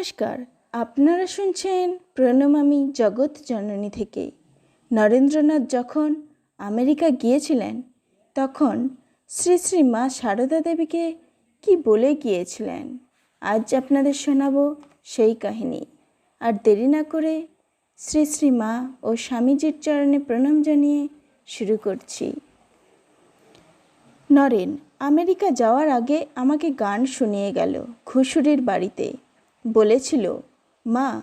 নমস্কার। আপনারা শুনছেন প্রণমামি জগৎ জননী থেকে। নরেন্দ্রনাথ যখন আমেরিকা গিয়েছিলেন, তখন শ্রী শ্রী মা সারদা দেবীকে কি বলে গিয়েছিলেন? আজ আপনাদের শোনাবো সেই কাহিনী। আর দেরি না করে শ্রী শ্রী মা ও স্বামীজির চরণে প্রণাম জানিয়ে শুরু করছি। নরেন, আমেরিকা যাওয়ার আগে আমাকে গান শুনিয়ে গেল খুশুরির বাড়িতে। বলেছিল, মা,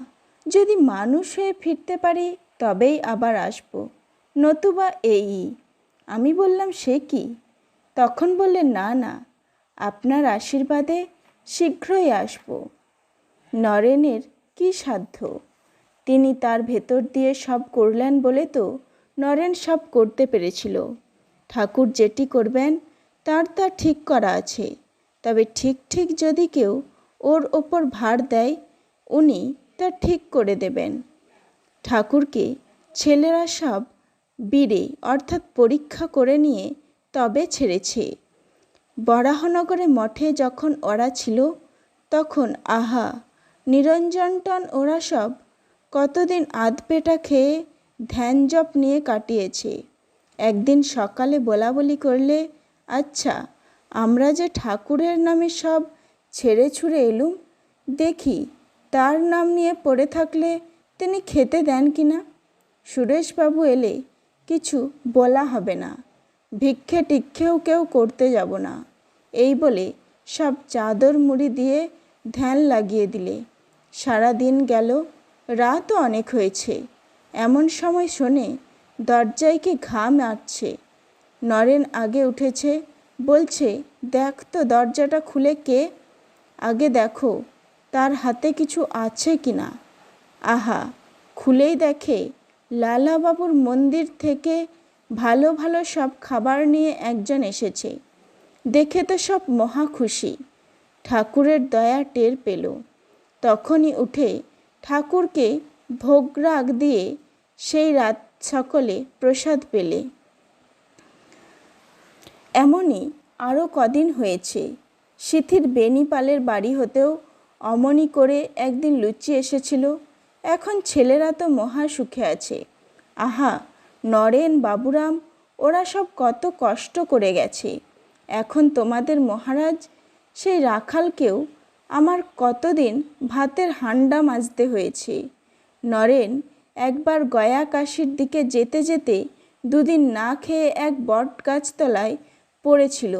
যদি মানুষ হয়ে ফিরতে পারি, তবেই আবার আসব। নতুবা এই আমি বললাম, সে কি? তখন বললে, না না, আপনার আশীর্বাদে শীঘ্রই আসব। নরেনের কি সাধ্য? তিনি তার ভেতর দিয়ে সব করলেন বলে তো নরেন সব করতে পেরেছিল। ঠাকুর যেটি করবেন, তার তা ঠিক করা আছে। তবে ঠিক ঠিক যদি কেউ ওর ওপর ভার দেয়, উনি তা ঠিক করে দেবেন। ঠাকুরকে ছেলেরা সব বীরে অর্থাৎ পরীক্ষা করে নিয়ে তবে ছেড়েছে। বরাহনগরে মঠে যখন ওরা ছিল, তখন আহা, নিরঞ্জনটন ওরা সব কতদিন আধপেটা খেয়ে ধ্যান জপ নিয়ে কাটিয়েছে। একদিন সকালে বলা বলি করলে আচ্ছা আমরা যে ঠাকুরের নামে সব ছেড়ে ছুড়ে এলুম। দেখি, তার নাম নিয়ে পড়ে থাকলে তিনি খেতে দেন কি না? সুরেশবাবু এলে কিছু বলা হবে না। ভিক্ষে টিক্ষেও কেউ করতে যাব না। এই বলে সব চাদর মুড়ি দিয়ে ধ্যান লাগিয়ে দিলে। সারা দিন গেল, রাতও অনেক হয়েছে। এমন সময় শোনে, দরজায় কি ঘাম আসছে নরেন আগে উঠেছে, বলছে, দেখ তো দরজাটা খুলে কে আগে দেখো, তার হাতে কিছু আছে কি না? আহা, খুলেই দেখে। লালাবাবুর মন্দির থেকে ভালো ভালো সব খাবার নিয়ে একজন এসেছে। দেখে তো সব মহা খুশি। ঠাকুরের দয়া টের পেল। তখনই উঠে ঠাকুরকে ভোগরাগ দিয়ে সেই রাত সকলে প্রসাদ পেলে। এমনই আরও কদিন হয়েছে। সিথির বেনিপালের বাড়ি হতেও অমনি করে একদিন লুচি এসেছিল। এখন ছেলেরা তো মহা সুখে আছে। আহা, নরেন, বাবুরাম, ওরা সব কত কষ্ট করে গেছে। এখন তোমাদের মহারাজ, সেই রাখালকেও আমার কতদিন ভাতের হান্ডা মাজতে হয়েছে। নরেন, একবার গয়া কাশির দিকে যেতে যেতে দুদিন না খেয়ে এক বট গাছতলায় পড়েছিল।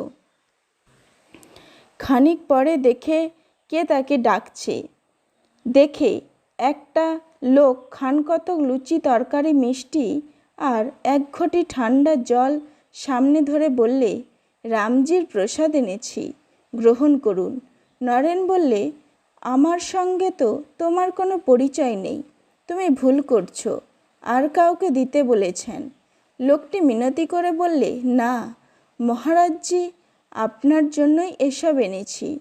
খানিক পরে দেখে কে তাকে ডাকছে। দেখে একটা লোক খানকতক লুচি তরকারি, মিষ্টি আর এক ঘটি ঠান্ডা জল সামনে ধরে বললে, রামজির প্রসাদ এনেছি, গ্রহণ করুন। নরেন বললে, আমার সঙ্গে তো তোমার কোনো পরিচয় নেই, তুমি ভুল করছ, আর কাউকে দিতে বলেছেন। লোকটি মিনতি করে বললে, না, মহারাজজি আপনার জন্যই এসব এনেছি।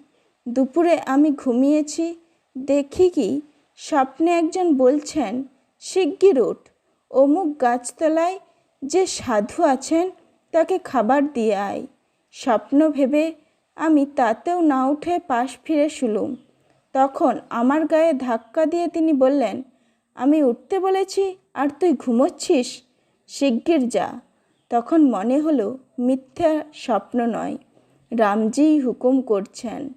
দুপুরে আমি ঘুমিয়েছি। দেখি কি? স্বপ্নে একজন বলছেন, শিগগির ওঠ অমুক গাছতলায় যে সাধু আছেন, তাকে খাবার দিয়ে আয়। স্বপ্ন ভেবে আমি তাতেও না উঠে পাশ ফিরে শুলুম। তখন আমার গায়ে ধাক্কা দিয়ে তিনি বললেন, আমি উঠতে বলেছি, আর তুই ঘুমোচ্ছিস? শিগগির যা। তখন মনে হলো মিথ্যা স্বপ্ন নয়। রামজিই হুকুম করছেন।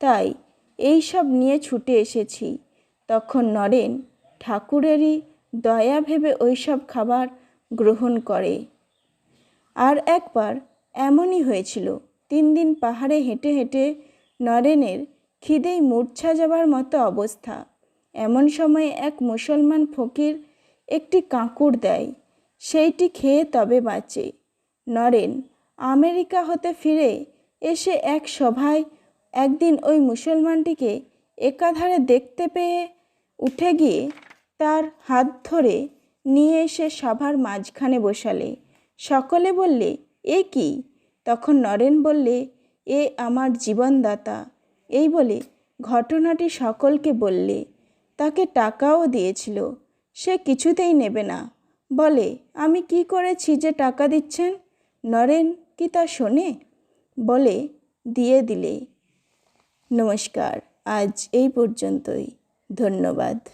তাই এই সব নিয়ে ছুটে এসেছি। তখন নরেন ঠাকুরেরই দয়া ভেবে ওইসব খাবার গ্রহণ করে। আর একবার এমনই হয়েছিল, তিন দিন পাহাড়ে হেঁটে হেঁটে নরেনের খিদেই মূর্ছা যাবার মতো অবস্থা। এমন সময় এক মুসলমান ফকির একটি কাঁকুর দেয়, সেইটি খেয়ে তবে বাঁচে। নরেন আমেরিকা হতে ফিরে এসে এক সভায় একদিন ওই মুসলমানটিকে একাধারে দেখতে পেয়ে উঠে গিয়ে তার হাত ধরে নিয়ে এসে সভার মাঝখানে বসালে। সকলে বললে, এ কি? তখন নরেন বললে, এ আমার জীবনদাতা। এই বলে ঘটনাটি সকলকে বললে। তাকে টাকাও দিয়েছিল। সে কিছুতেই নেবে না। বলে, আমি কি করেছি যে টাকা দিচ্ছেন? নরেন, কি তা শোনে? বলে দিয়ে দিলে। নমস্কার আজ এই পর্যন্তই। ধন্যবাদ।